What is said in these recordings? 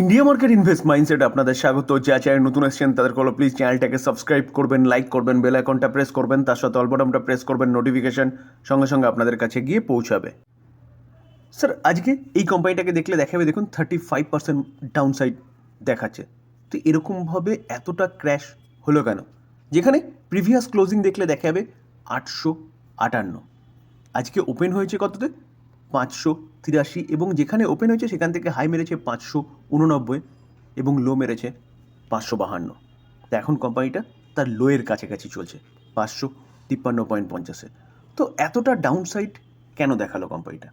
India market invest mindset আপনাদের স্বাগত। যা চ্যানেল নতুন এসেছেন তাদের কল প্লিজ চ্যানেলটাকে সাবস্ক্রাইব করবেন লাইক করবেন বেল আইকনটা প্রেস করবেন, তার সাথে অলবটনটা প্রেস করবেন নোটিফিকেশন সঙ্গে সঙ্গে আপনাদের কাছে গিয়ে পৌঁছাবে। স্যার আজকে এই কোম্পানিটাকে দেখলে দেখাবে, দেখুন thirty five percent down side দেখাচ্ছে। তো এরকমভাবে এতটা ক্র্যাশ হলো কেন? যেখানে প্রিভিয়াস ক্লোজিং দেখলে দেখাবে আটশো আটান্ন। আজকে ওপেন হয়েছে কততে? পাঁচশো তিরাশি এবং যেখানে ওপেন হয়েছে সেখান থেকে হাই মেরেছে পাঁচশো উননব্বই এবং লো মেরেছে পাঁচশো বাহান্ন। তো এখন কোম্পানিটা তার লোয়ের কাছাকাছি চলছে, পাঁচশো তিপ্পান্ন পয়েন্ট পঞ্চাশে। তো এতটা ডাউন সাইড কেন দেখাল কোম্পানিটা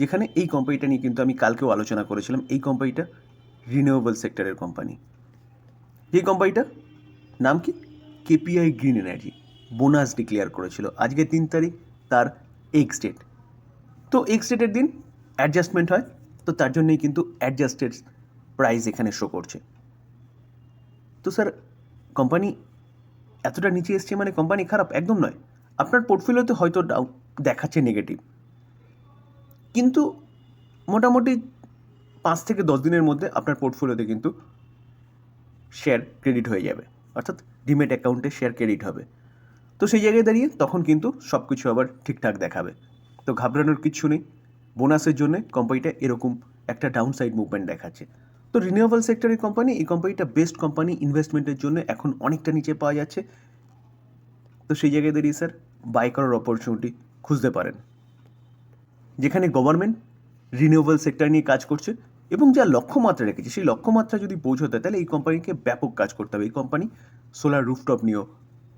যেখানে এই কোম্পানিটা নিয়ে কিন্তু আমি কালকেও আলোচনা করেছিলাম, এই কোম্পানিটা রিনিউয়েবল সেক্টরের কোম্পানি এই কোম্পানিটা নাম কি? KPI Green Energy bonus declare করেছিল। আজকে তিন তারিখ, তার এক্স ডেট তো এক্স ডেটের দিন অ্যাডজাস্টমেন্ট হয়, তো তার জন্যই কিন্তু অ্যাডজাস্টেড প্রাইস এখানে শো করছে। তো স্যার কোম্পানি এতটা নিচে এসছে মানে কোম্পানি খারাপ? একদম নয়। আপনার পোর্টফোলিওতে হয়তো দেখাচ্ছে নেগেটিভ কিন্তু মোটামুটি পাঁচ থেকে দশ দিনের মধ্যে আপনার পোর্টফোলিওতে কিন্তু শেয়ার ক্রেডিট হয়ে যাবে। অর্থাৎ ডিমেট অ্যাকাউন্টে শেয়ার ক্রেডিট হবে। তো সেই জায়গায় দাঁড়িয়ে তখন কিন্তু সব কিছু আবার ঠিকঠাক দেখাবে। তো ঘাবড়ানোর কিছু নেই। বোনাসের জন্য কোম্পানিটা এরকম একটা ডাউন সাইড মুভমেন্ট দেখাচ্ছে। তো রিনিউয়েবল সেক্টরের কোম্পানি এই কোম্পানিটা বেস্ট কোম্পানি ইনভেস্টমেন্টের জন্য এখন অনেকটা নিচে পাওয়া যাচ্ছে। তো সেই জায়গায় দাঁড়িয়ে স্যার বাই করার অপরচুনিটি খুঁজতে পারেন। যেখানে গভর্নমেন্ট রিনিউয়েবল সেক্টর নিয়ে কাজ করছে এবং যা লক্ষ্যমাত্রা রেখেছে, সেই লক্ষ্যমাত্রা যদি পৌঁছতে, তাহলে এই কোম্পানিকে ব্যাপক কাজ করতে হবে। এই কোম্পানি সোলার রুফটপ নিয়েও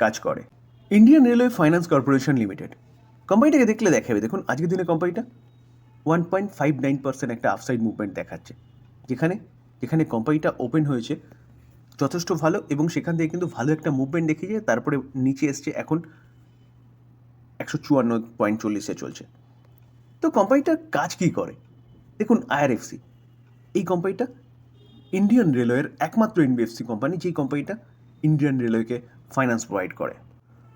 কাজ করে। Indian railway finance corporation limited কোম্পানিটাকে দেখলে দেখাবে? দেখুন, আজকের দিনে কোম্পানিটা one point five nine percent একটা আফসাইড মুভমেন্ট দেখাচ্ছে। যেখানে যেখানে কোম্পানিটা ওপেন হয়েছে, যথেষ্ট ভালো এবং সেখান থেকে কিন্তু ভালো একটা মুভমেন্ট দেখিয়েছে তারপরে নিচে এসছে এখন একশো চুয়ান্ন পয়েন্ট চল্লিশে চলছে। তো কোম্পানিটার কাজ কী করে? দেখুন আইআরএফসি এই কোম্পানিটা ইন্ডিয়ান রেলওয়ের একমাত্র এনবিএফসি কোম্পানি যেই কোম্পানিটা ইন্ডিয়ান রেলওয়েকে ফাইন্যান্স প্রোভাইড করে।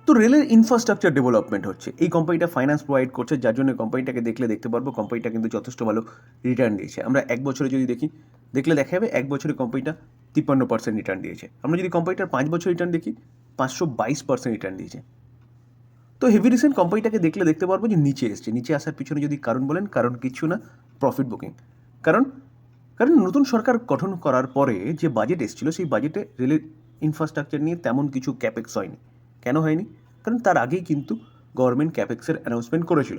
তো রেলের ইনফ্রাস্ট্রাকচার ডেভেলপমেন্ট হচ্ছে। এই কোম্পানিটা ফাইন্যান্স প্রোভাইড করছে, যার জন্য কোম্পানিটাকে দেখলে দেখতে পারব কোম্পানিটা কিন্তু যথেষ্ট ভালো রিটার্ন দিয়েছে। আমরা এক বছরে যদি দেখি, দেখলে দেখা যাবে এক বছরে কোম্পানিটা তিপ্পান্ন পার্সেন্ট রিটার্ন দিয়েছে। আমরা যদি কোম্পানিটার পাঁচ বছর রিটার্ন দেখি, পাঁচশো বাইশ পার্সেন্ট রিটার্ন দিয়েছে। তো হেভি রিসেন্ট কোম্পানিটাকে দেখলে দেখতে পারব যে নিচে এসছে। নিচে আসার পিছনে যদি কারণ বলেন, কারণ কিছু না প্রফিট বুকিং কারণ কারণ নতুন সরকার গঠন করার পরে যে বাজেট এসেছিল, সেই বাজেটে রেলের ইনফ্রাস্ট্রাকচার নিয়ে তেমন কিছু ক্যাপেক্স হয়নি। কেন হয়নি? কারণ তার আগেই কিন্তু গভর্নমেন্ট ক্যাপেক্সের অ্যানাউন্সমেন্ট করেছিল।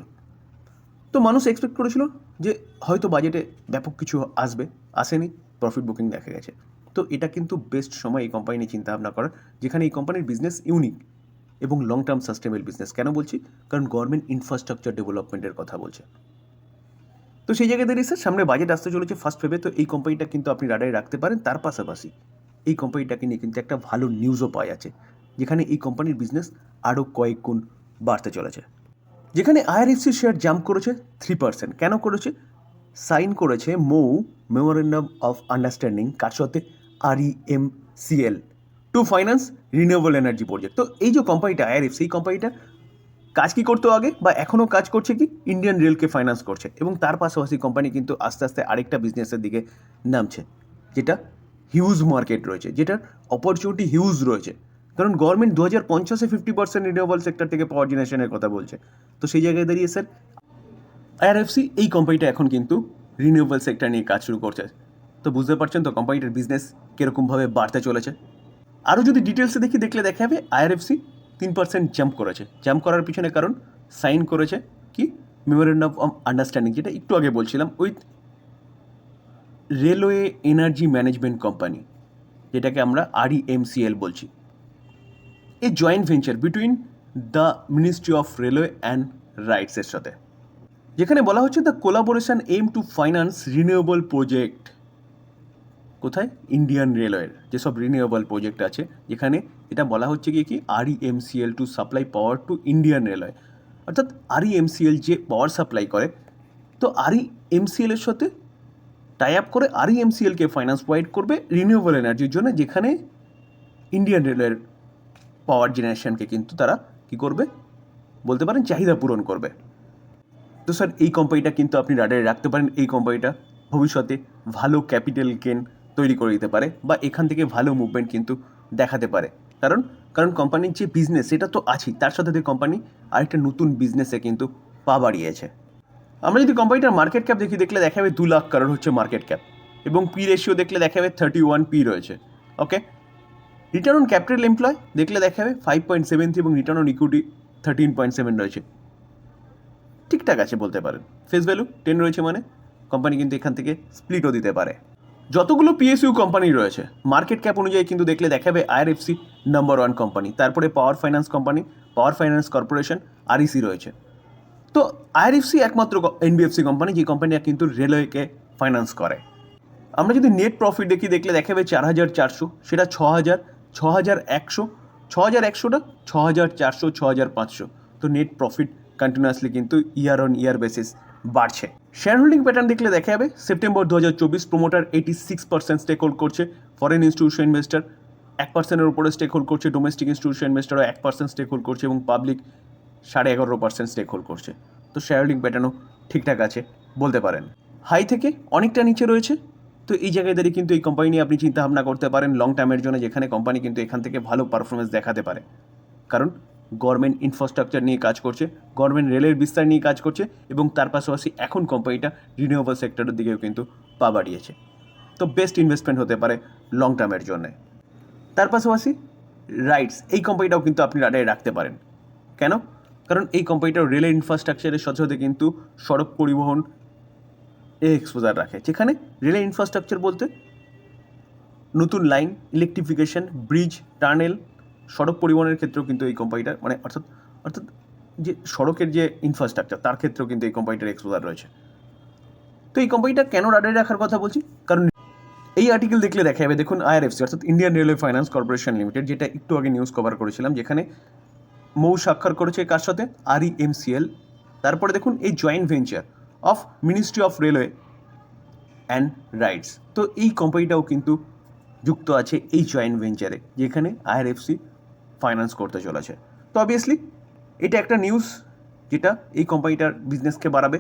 তো মানুষ এক্সপেক্ট করেছিল যে হয়তো বাজেটে ব্যাপক কিছু আসবে, আসেনি প্রফিট বুকিং দেখা গেছে। তো এটা কিন্তু বেস্ট সময় এই কোম্পানি নিয়ে চিন্তাভাবনা করার, যেখানে এই কোম্পানির বিজনেস ইউনিক এবং লং টার্ম সাস্টেনেবল বিজনেস কেন বলছি? কারণ গভর্নমেন্ট ইনফ্রাস্ট্রাকচার ডেভেলপমেন্টের কথা বলছে। তো সেই জায়গায় দাঁড়িয়ে স্যার সামনে বাজেট আসতে চলেছে ফার্স্ট ফেবে তো এই কোম্পানিটা কিন্তু আপনি রাডারে রাখতে পারেন, তার পাশাপাশি এই কোম্পানিটাকে নিয়ে কিন্তু একটা ভালো নিউজও পাওয়া যাচ্ছে। যেখানে এই কোম্পানির বিজনেস আরও কয়েক গুণ বাড়তে চলেছে। যেখানে আইআরএফসি শেয়ার জাম্প করেছে থ্রি পার্সেন্ট কেন করেছে? সাইন করেছে মৌ মেমোরেন্ডাম অফ আন্ডারস্ট্যান্ডিং কার সাথে? M CL to finance renewable energy project তো এই যে কোম্পানিটা আইআরএফসি এই কোম্পানিটা কাজ কি করতো আগে বা এখনও কাজ করছে কি? ইন্ডিয়ান রেলকে ফাইন্যান্স করছে এবং তার পাশাপাশি কোম্পানি কিন্তু আস্তে আস্তে আরেকটা বিজনেসের দিকে নামছে, যেটা হিউজ মার্কেট রয়েছে, যেটার অপরচুনিটি হিউজ রয়েছে। কারণ গভর্নমেন্ট দু হাজার পঞ্চাশে ফিফটি পার্সেন্ট রিনিউয়েবল সেক্টর থেকে পাওয়ার জেনারেশনের কথা বলছে। তো সেই জায়গায় দাঁড়িয়ে স্যার আইআরএফসি এই কোম্পানিটা এখন কিন্তু রিনিউয়েবল সেক্টর নিয়ে কাজ শুরু করছে। তো বুঝতে পারছেন তো কোম্পানিটার বিজনেস কীরকমভাবে বাড়তে চলেছে? আরও যদি ডিটেলসে দেখি, দেখলে দেখা যাবে আইআরএফসি তিন পার্সেন্ট জাম্প করেছে। জাম্প করার পিছনে কারণ সাইন করেছে কি? মেমোরেন্ডাম অফ আন্ডারস্ট্যান্ডিং যেটা একটু আগে বলছিলাম with railway energy management company যেটাকে আমরা আরইএমসিএল বলছি। A joint venture between the ministry of railway and রাইটসের সাথে। যেখানে বলা হচ্ছে the collaboration aim to finance renewable project কোথায়? ইন্ডিয়ান রেলওয়ের যেসব রিনিউয়েবল প্রজেক্ট আছে, যেখানে এটা বলা হচ্ছে কি কি আর REMCL to supply power to Indian railway অর্থাৎ আরইএমসিএল যে পাওয়ার সাপ্লাই করে, তো আরইএমসিএল এর সাথে টাই আপ করে আর আরইএমসিএলকে ফাইন্যান্স প্রোভাইড করবে রিনিউয়েবল এনার্জির জন্য, যেখানে ইন্ডিয়ান রেলওয়ের পাওয়ার জেনারেশনকে কিন্তু তারা কি করবে? বলতে পারেন চাহিদা পূরণ করবে। তো স্যার, এই কোম্পানিটা কিন্তু আপনি রাডারে রাখতে পারেন। এই কোম্পানিটা ভবিষ্যতে ভালো ক্যাপিটাল গেন তৈরি করে দিতে পারে বা এখান থেকে ভালো মুভমেন্ট কিন্তু দেখাতে পারে। কারণ কারণ কোম্পানির যে বিজনেস সেটা তো আছেই। তার সাথে সাথে কোম্পানি আরেকটা নতুন বিজনেসে কিন্তু পা বাড়িয়েছে। আমরা যদি কোম্পানিটার মার্কেট ক্যাপ দেখি, দেখলে দেখা যাবে দু লাখ কারোর হচ্ছে মার্কেট ক্যাপ এবং পি রেশিও দেখলে দেখা যাবে থার্টি ওয়ান পি রয়েছে। Okay return on capital employ দেখলে দেখা যাবে ফাইভ পয়েন্ট সেভেন থ্রি এবং return on equity thirteen point seven রয়েছে। ঠিকঠাক আছে বলতে পারেন। ফেস ভ্যালু টেন রয়েছে মানে কোম্পানি কিন্তু এখান থেকে স্প্লিটও দিতে পারে। যতগুলো পিএসইউ কোম্পানি রয়েছে মার্কেট ক্যাপ অনুযায়ী কিন্তু দেখলে দেখাবে আইআরএফসি নাম্বার ওয়ান কোম্পানি তারপরে power finance company power finance corporation REC রয়েছে। তো আইআরএফসি একমাত্র এনবিএফসি কোম্পানি যে কোম্পানিটা কিন্তু রেলওয়েকে ফাইন্যান্স করে। আমরা যদি নেট প্রফিট দেখি, দেখলে দেখাবে চার হাজার চারশো, সেটা ছ হাজার ছ হাজার একশো ছ হাজার একশোটা ছ হাজার চারশো ছ হাজার পাঁচশো। তো নেট প্রফিট কন্টিনিউয়াসলি কিন্তু ইয়ার অন ইয়ার বেসিস বাড়ছে। শেয়ার হোল্ডিং প্যাটার্ন দেখলে দেখা যাবে সেপ্টেম্বর দু হাজার চব্বিশ promoter eighty six percent stake hold করছে ফরেন ইনস্টিটিউশন ইনভেস্টার এক পার্সেন্টের উপরে স্টেক হোল্ড করছে ডোমেস্টিক ইনস্টিটিউশন ইনভেস্টারও এক পার্সেন্ট স্টেক হোল্ড করছে এবং পাবলিক সাড়ে এগারো পার্সেন্ট স্টেক হোল্ড করছে। তো শেয়ার হোল্ডিং প্যাটার্নও ঠিকঠাক আছে বলতে পারেন। হাই থেকে অনেকটা নিচে রয়েছে তো এই জায়গায় দাঁড়িয়ে কিন্তু এই কোম্পানি নিয়ে আপনি চিন্তা ভাবনা করতে পারেন লং টার্মের জন্য যেখানে কোম্পানি কিন্তু এখান থেকে ভালো পারফরমেন্স দেখাতে পারে। কারণ গভর্নমেন্ট ইনফ্রাস্ট্রাকচার নিয়ে কাজ করছে গভর্নমেন্ট রেলের বিস্তার নিয়ে কাজ করছে এবং তার পাশাপাশি এখন কোম্পানিটা রিনিউয়েবল সেক্টরের দিকেও কিন্তু পা বাড়িয়েছে। তো বেস্ট ইনভেস্টমেন্ট হতে পারে লং টার্মের জন্য। তার পাশাপাশি রাইটস এই কোম্পানিটাও কিন্তু আপনি রাডারে রাখতে পারেন। কেন? কারণ এই কোম্পানিটাও রেলের ইনফ্রাস্ট্রাকচারের সাথে কিন্তু সড়ক পরিবহন এ এক্সপোজার রাখে, যেখানে রেলের ইনফ্রাস্ট্রাকচার বলতে নতুন লাইন ইলেকট্রিফিকেশন ব্রিজ টানেল সড়ক পরিবহনের ক্ষেত্রেও কিন্তু এই কোম্পানিটার মানে অর্থাৎ অর্থাৎ যে সড়কের যে ইনফ্রাস্ট্রাকচার তার ক্ষেত্রেও কিন্তু এই কোম্পানিটার এক্সপোজার রয়েছে। তো এই কোম্পানিটা কেন রাডারে রাখার কথা বলছি? কারণ এই আর্টিকেল দেখলে দেখা যাবে, দেখুন আইআরএফসি অর্থাৎ Indian railway finance corporation limited যেটা একটু আগে নিউজ কভার করেছিলাম, যেখানে মৌ স্বাক্ষর করেছে কার সাথে? আরইএমসিএল তারপরে দেখুন এই joint venture of ministry of railway and RITES তো এই কোম্পানিটাও কিন্তু যুক্ত আছে এই জয়েন্ট ভেঞ্চারে যেখানে আইআরএফসি ফাইন্যান্স করতে চলেছে। তো অবভিয়াসলি এটা একটা নিউজ যেটা এই কোম্পানিটার বিজনেসকে বাড়াবে।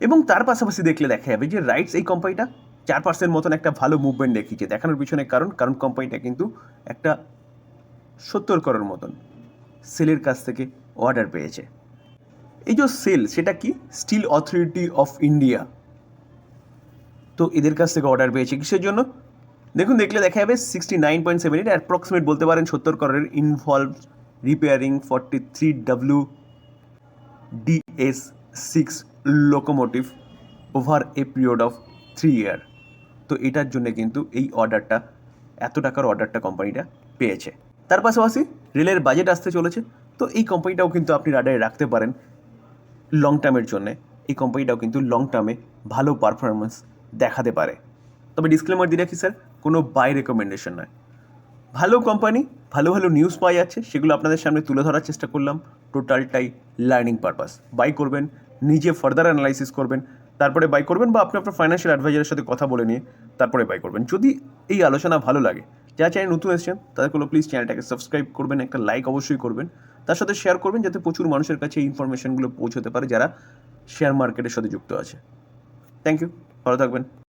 এবং তার পাশাপাশি দেখলে দেখা যাবে যে রাইটস এই কোম্পানিটা চার পার্সেন্ট মতন একটা ভালো মুভমেন্ট দেখিয়েছে। দেখানোর পিছনে কারণ কারণ কোম্পানিটা কিন্তু একটা সত্তর করোর মতন সেলের কাছ থেকে অর্ডার পেয়েছে। এই যে সেল, সেটা কি? স্টিল অথরিটি অফ ইন্ডিয়া তো এদের কাছ থেকে অর্ডার পেয়েছে কিসের জন্য? দেখুন, দেখলে দেখা যাবে সিক্সটি নাইন পয়েন্ট সেভেন এটা অ্যাপ্রক্সিমেট বলতে পারেন সত্তর করোড়ের involve repairing forty three W DS six locomotive over a period of three year তো এটার জন্য কিন্তু এই অর্ডারটা এত টাকার অর্ডারটা কোম্পানিটা পেয়েছে। তার পাশাপাশি রেলের বাজেট আসতে চলেছে। তো এই কোম্পানিটাও কিন্তু আপনি রাডারে রাখতে পারেন। লং টার্মের জন্যে, এই কোম্পানিটাও কিন্তু লং টার্মে ভালো পারফরমেন্স দেখাতে পারে। তবে ডিসক্লেমার দিয়ে রাখি স্যার কোনো বাই রেকমেন্ডেশন নয়। ভালো কোম্পানি ভালো ভালো নিউজ পাওয়া যাচ্ছে, সেগুলো আপনাদের সামনে তুলে ধরার চেষ্টা করলাম। টোটালটাই লার্নিং পারপাস বাই করবেন, নিজে ফার্দার অ্যানালাইসিস করবেন, তারপরে বাই করবেন বা আপনি আপনার ফাইন্যান্সিয়াল অ্যাডভাইজারের সাথে কথা বলে নিয়ে তারপরে বাই করবেন। যদি এই আলোচনা ভালো লাগে যা চ্যানেল নতুন এসেছেন তাদেরগুলো প্লিজ চ্যানেলটাকে সাবস্ক্রাইব করবেন, একটা লাইক অবশ্যই করবেন। তার সাথে শেয়ার করবেন যাতে প্রচুর মানুষের কাছে ইনফরমেশনগুলো পৌঁছতে পারে যারা শেয়ার মার্কেটের সাথে যুক্ত আছে। থ্যাংক ইউ ভালো থাকবেন।